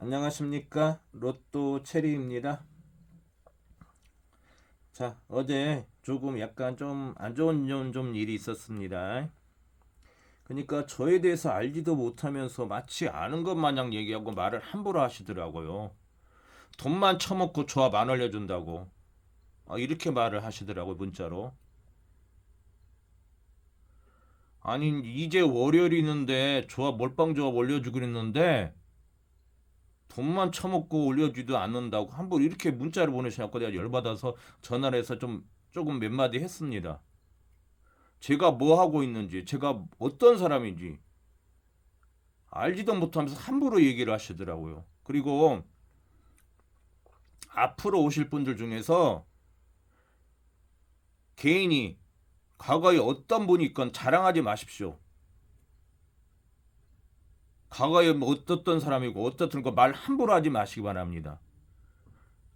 안녕하십니까 로또 체리입니다. 자 어제 조금 약간 좀 안 좋은 좀, 좀 일이 있었습니다. 그러니까 저에 대해서 알지도 못하면서 마치 아는 것 마냥 얘기하고 말을 함부로 하시더라고요. 돈만 처먹고 조합 안 알려준다고 아, 이렇게 말을 하시더라고요 문자로. 아니 이제 월요일이는데 조합 몰빵 조합 올려주기로 했는데 돈만 처먹고 올려주지도 않는다고 한번 이렇게 문자를 보내셔갖고 내가 열받아서 전화를 해서 좀 조금 몇 마디 했습니다. 제가 뭐 하고 있는지, 제가 어떤 사람인지 알지도 못하면서 함부로 얘기를 하시더라고요. 그리고 앞으로 오실 분들 중에서 개인이 과거에 어떤 분이 있건 자랑하지 마십시오. 과거에 뭐 어떻던 사람이고 어떻던 거 말 함부로 하지 마시기 바랍니다.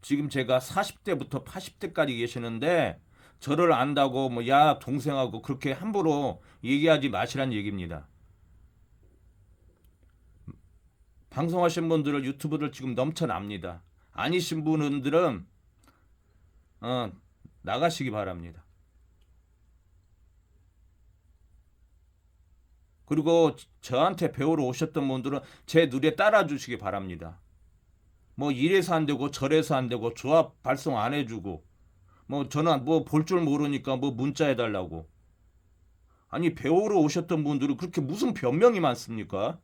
지금 제가 40대부터 80대까지 계시는데 저를 안다고 뭐 야 동생하고 그렇게 함부로 얘기하지 마시란 얘기입니다. 방송하신 분들은 유튜브를 지금 넘쳐납니다. 아니신 분들은 어, 나가시기 바랍니다. 그리고 저한테 배우러 오셨던 분들은 제 눈에 따라 주시기 바랍니다. 뭐 이래서 안 되고 저래서 안 되고 조합 발송 안 해주고 뭐 저는 뭐 볼 줄 모르니까 뭐 문자 해달라고 아니 배우러 오셨던 분들은 그렇게 무슨 변명이 많습니까?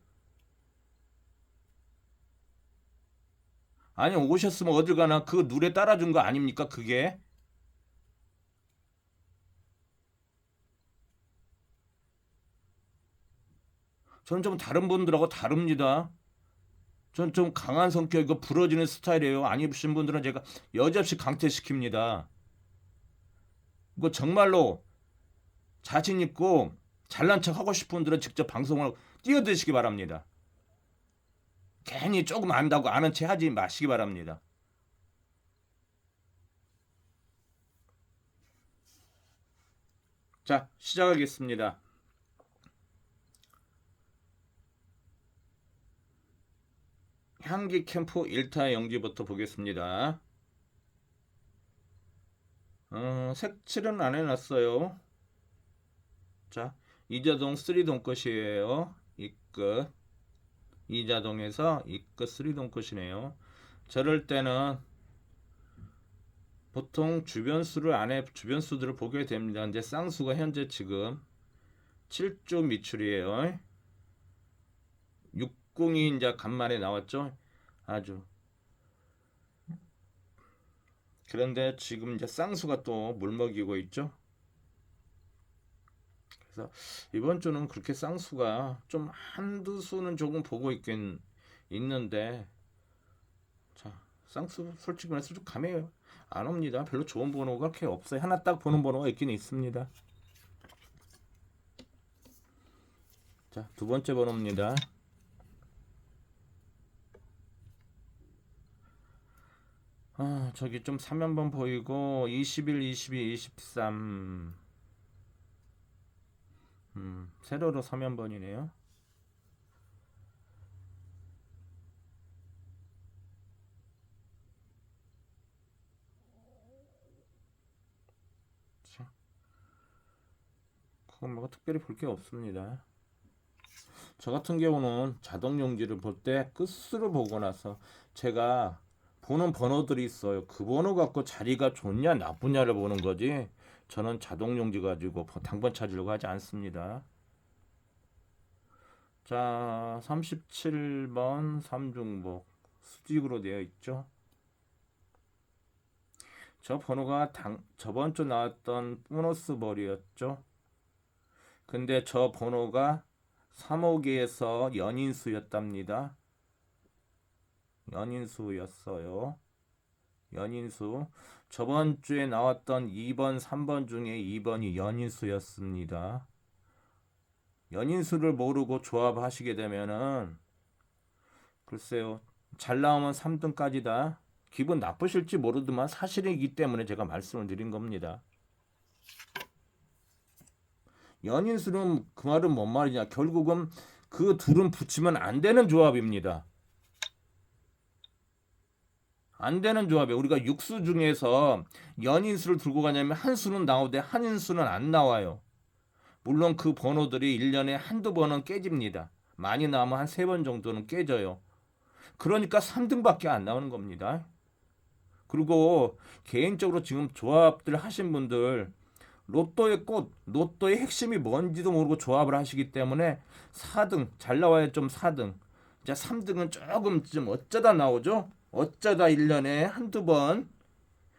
아니 오셨으면 어딜 가나 그 눈에 따라준 거 아닙니까 그게? 저는 좀 다른 분들하고 다릅니다. 전좀 강한 성격이고 부러지는 스타일이에요. 안 입으신 분들은 제가 여지없이 강퇴시킵니다. 이거 정말로 자신 있고 잘난 척 하고 싶은 분들은 직접 방송을 뛰어드시기 바랍니다. 괜히 조금 안다고 아는 체 하지 마시기 바랍니다. 자, 시작하겠습니다. 향기 캠프 1타 영지부터 보겠습니다. 어, 색칠은 안 해놨어요. 자, 이자동 3동 것이에요. 이 끝. 이자동에서 이 끝 3동 것이네요. 저럴 때는 보통 주변수를 안에 주변수들을 보게 됩니다. 이제 쌍수가 현재 지금 7조 미출이에요. 60이 이제 간만에 나왔죠. 아주 그런데 지금 이제 쌍수가 또 물먹이고 있죠. 그래서 이번 주는 그렇게 쌍수가 좀 한두 수는 조금 보고 있긴 있는데 자 쌍수 솔직히 말해서 좀 감이 안 옵니다. 별로 좋은 번호가 그렇게 없어요. 하나 딱 보는 번호가 있긴 있습니다. 자 두 번째 번호입니다. 아, 저기 좀 3연번 보이고 21, 22, 23. 음, 세로로 3연번이네요. 자, 그건 뭐가 특별히 볼 게 없습니다. 저 같은 경우는 자동 용지를 볼 때 끝으로 보고 나서 제가 보는 번호들이 있어요. 그 번호 갖고 자리가 좋냐 나쁘냐를 보는 거지. 저는 자동 용지 가지고 당번 찾으려고 하지 않습니다. 자, 37번 삼중복 수직으로 되어 있죠. 저 번호가 당, 저번 주 나왔던 보너스 벌이었죠. 근데 저 번호가 3호기에서 연인수였답니다. 연인수였어요. 연인수. 저번 주에 나왔던 2번, 3번 중에 2번이 연인수였습니다. 연인수를 모르고 조합하시게 되면은 글쎄요. 잘 나오면 3등까지다. 기분 나쁘실지 모르지만 사실이기 때문에 제가 말씀을 드린 겁니다. 연인수는 그 말은 뭔 말이냐? 결국은 그 둘은 붙이면 안 되는 조합입니다. 안 되는 조합이에요. 우리가 육수 중에서 연인수를 들고 가냐면 한 수는 나오되 한 인수는 안 나와요. 물론 그 번호들이 1년에 한두 번은 깨집니다. 많이 나오면 한 세 번 정도는 깨져요. 그러니까 3등밖에 안 나오는 겁니다. 그리고 개인적으로 지금 조합들 하신 분들 로또의 꽃, 로또의 핵심이 뭔지도 모르고 조합을 하시기 때문에 4등 잘 나와야 좀 4등. 이제 3등은 조금 좀 어쩌다 나오죠. 어쩌다 1년에 한두 번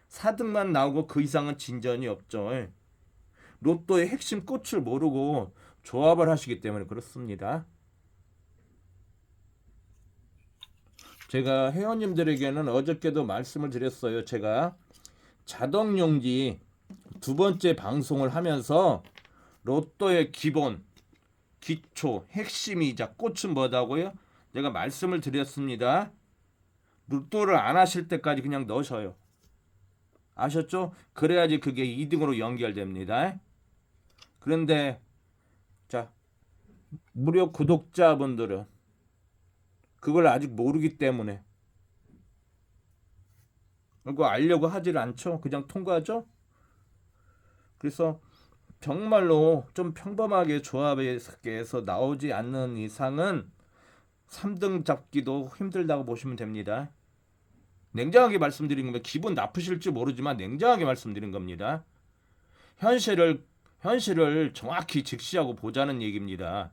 4등만 나오고 그 이상은 진전이 없죠. 로또의 핵심 꽃을 모르고 조합을 하시기 때문에 그렇습니다. 제가 회원님들에게는 어저께도 말씀을 드렸어요. 제가 자동용지 두 번째 방송을 하면서 로또의 기본, 기초, 핵심이자 꽃은 뭐다고요? 제가 말씀을 드렸습니다. 로또를 안 하실 때까지 그냥 넣으셔요. 아셨죠? 그래야지 그게 2등으로 연결됩니다. 그런데 자 무료 구독자분들은 그걸 아직 모르기 때문에 그거 알려고 하질 않죠. 그냥 통과하죠. 그래서 정말로 좀 평범하게 조합에서 나오지 않는 이상은 3등 잡기도 힘들다고 보시면 됩니다. 냉정하게 말씀드린 겁니다. 기분 나쁘실지 모르지만 냉정하게 말씀드린 겁니다. 현실을 현실을 정확히 직시하고 보자는 얘기입니다.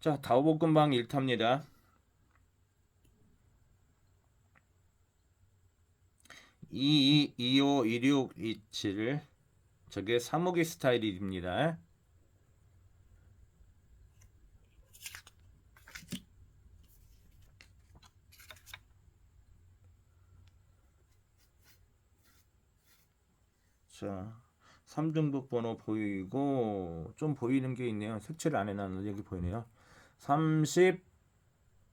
자, 다오볶음방 1타입니다. 22, 25, 26, 27 저게 사무기 스타일입니다. 자, 3중복 번호 보이고 좀 보이는 게 있네요. 색칠 안 해놨는데 여기 보이네요. 30,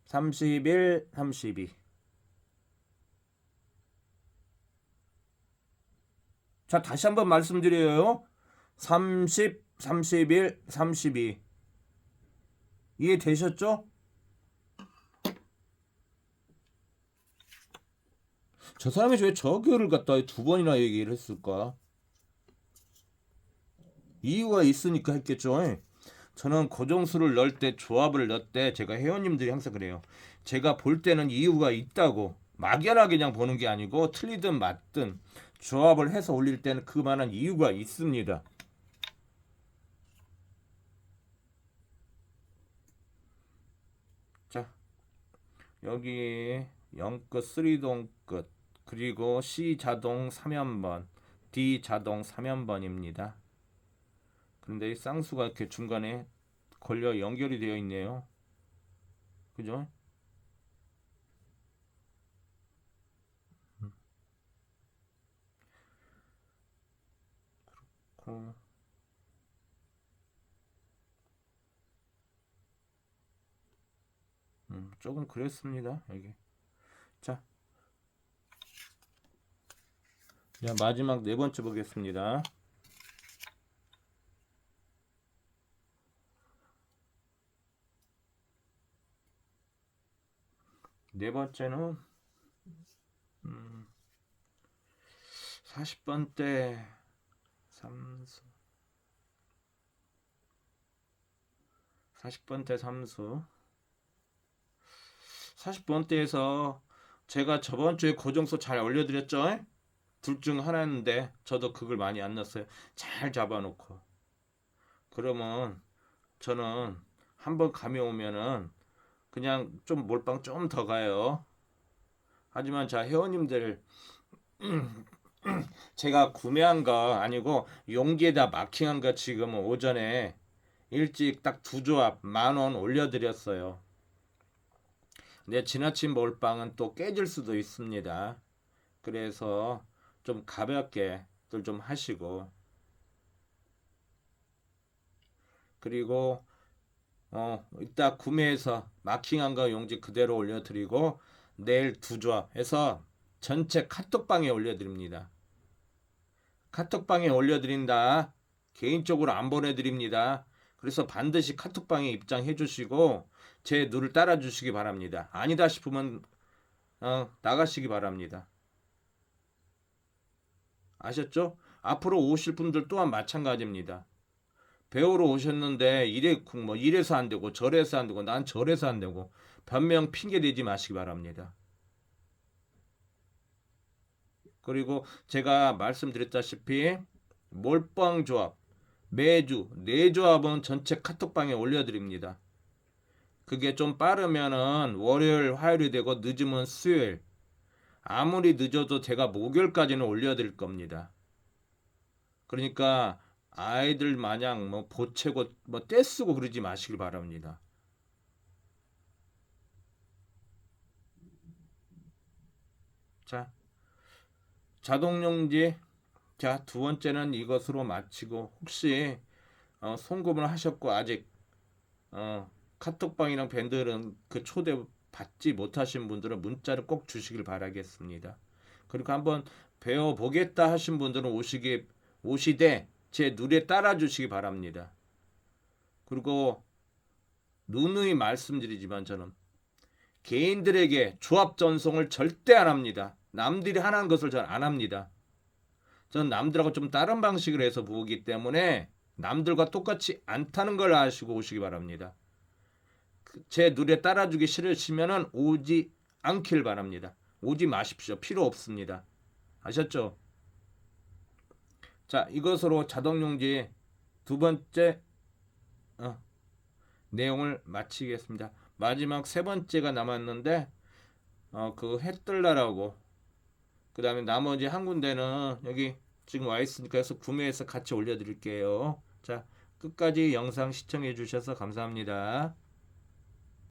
31, 32. 자, 다시 한번 말씀드려요. 30, 31, 32. 이해되셨죠? 저 사람이 왜 저거를 갖다 두 번이나 얘기를 했을까? 이유가 있으니까 했겠죠. 저는 고정수를 넣을 때 조합을 넣을 때 제가 회원님들이 항상 그래요. 제가 볼 때는 이유가 있다고 막연하게 그냥 보는 게 아니고 틀리든 맞든 조합을 해서 올릴 때는 그만한 이유가 있습니다. 자 여기 0끝 3동 끝 그리고 C 자동 3연번 D 자동 3연번입니다. 그런데 이 쌍수가 이렇게 중간에 걸려 연결이 되어 있네요. 그죠? 그렇고 음, 조금 그랬습니다. 여기. 자. 자, 마지막 네 번째 보겠습니다. 네 번째는 음, 40번 때 삼수 40번 때 삼수 40번 때에서 제가 저번 주에 고정수 잘 올려드렸죠? 둘 중 하나였는데 저도 그걸 많이 안 넣었어요. 잘 잡아놓고 그러면 저는 한번 감이 오면은 그냥 좀 몰빵 좀 더 가요. 하지만 자 회원님들 제가 구매한 거 아니고 용기에다 마킹한 거 지금 오전에 일찍 딱 두 조합 만 원 올려드렸어요. 근데 지나친 몰빵은 또 깨질 수도 있습니다. 그래서 좀 가볍게들 좀 하시고 그리고 어 이따 구매해서 마킹한 거 용지 그대로 올려드리고 내일 두 조합 해서 전체 카톡방에 올려드립니다. 카톡방에 올려드린다. 개인적으로 안 보내드립니다. 그래서 반드시 카톡방에 입장해 주시고 제 룰을 따라 주시기 바랍니다. 아니다 싶으면 어, 나가시기 바랍니다. 아셨죠? 앞으로 오실 분들 또한 마찬가지입니다. 배우러 오셨는데 이래 뭐 이래서 안 되고 저래서 안 되고 난 저래서 안 되고 변명 핑계 대지 마시기 바랍니다. 그리고 제가 말씀드렸다시피 몰빵 조합 매주 네 조합은 전체 카톡방에 올려드립니다. 그게 좀 빠르면은 월요일, 화요일이 되고 늦으면 수요일. 아무리 늦어도 제가 목요일까지는 올려드릴 겁니다. 그러니까 아이들 마냥 뭐 보채고 뭐 떼쓰고 그러지 마시길 바랍니다. 자, 자동용지. 자, 두 번째는 이것으로 마치고 혹시 어, 송금을 하셨고 아직 어, 카톡방이랑 밴드는 그 초대 받지 못하신 분들은 문자를 꼭 주시길 바라겠습니다. 그리고 한번 배워 보겠다 하신 분들은 오시기 오시되 제 룰에 따라 주시기 바랍니다. 그리고 누누이 말씀드리지만 저는 개인들에게 조합 전송을 절대 안 합니다. 남들이 하는 것을 저는 안 합니다. 저는 남들하고 좀 다른 방식으로 해서 보기 때문에 남들과 똑같이 않다는 걸 아시고 오시기 바랍니다. 그제 룰에 따라주기 싫으시면은 오지 않길 바랍니다. 오지 마십시오. 필요 없습니다. 아셨죠? 자, 이것으로 자동용지 두 번째 어, 내용을 마치겠습니다. 마지막 세 번째가 남았는데 어, 그 해뜰라라고 그 다음에 나머지 한 군데는 여기 지금 와 있으니까 해서 구매해서 같이 올려드릴게요. 자, 끝까지 영상 시청해 주셔서 감사합니다.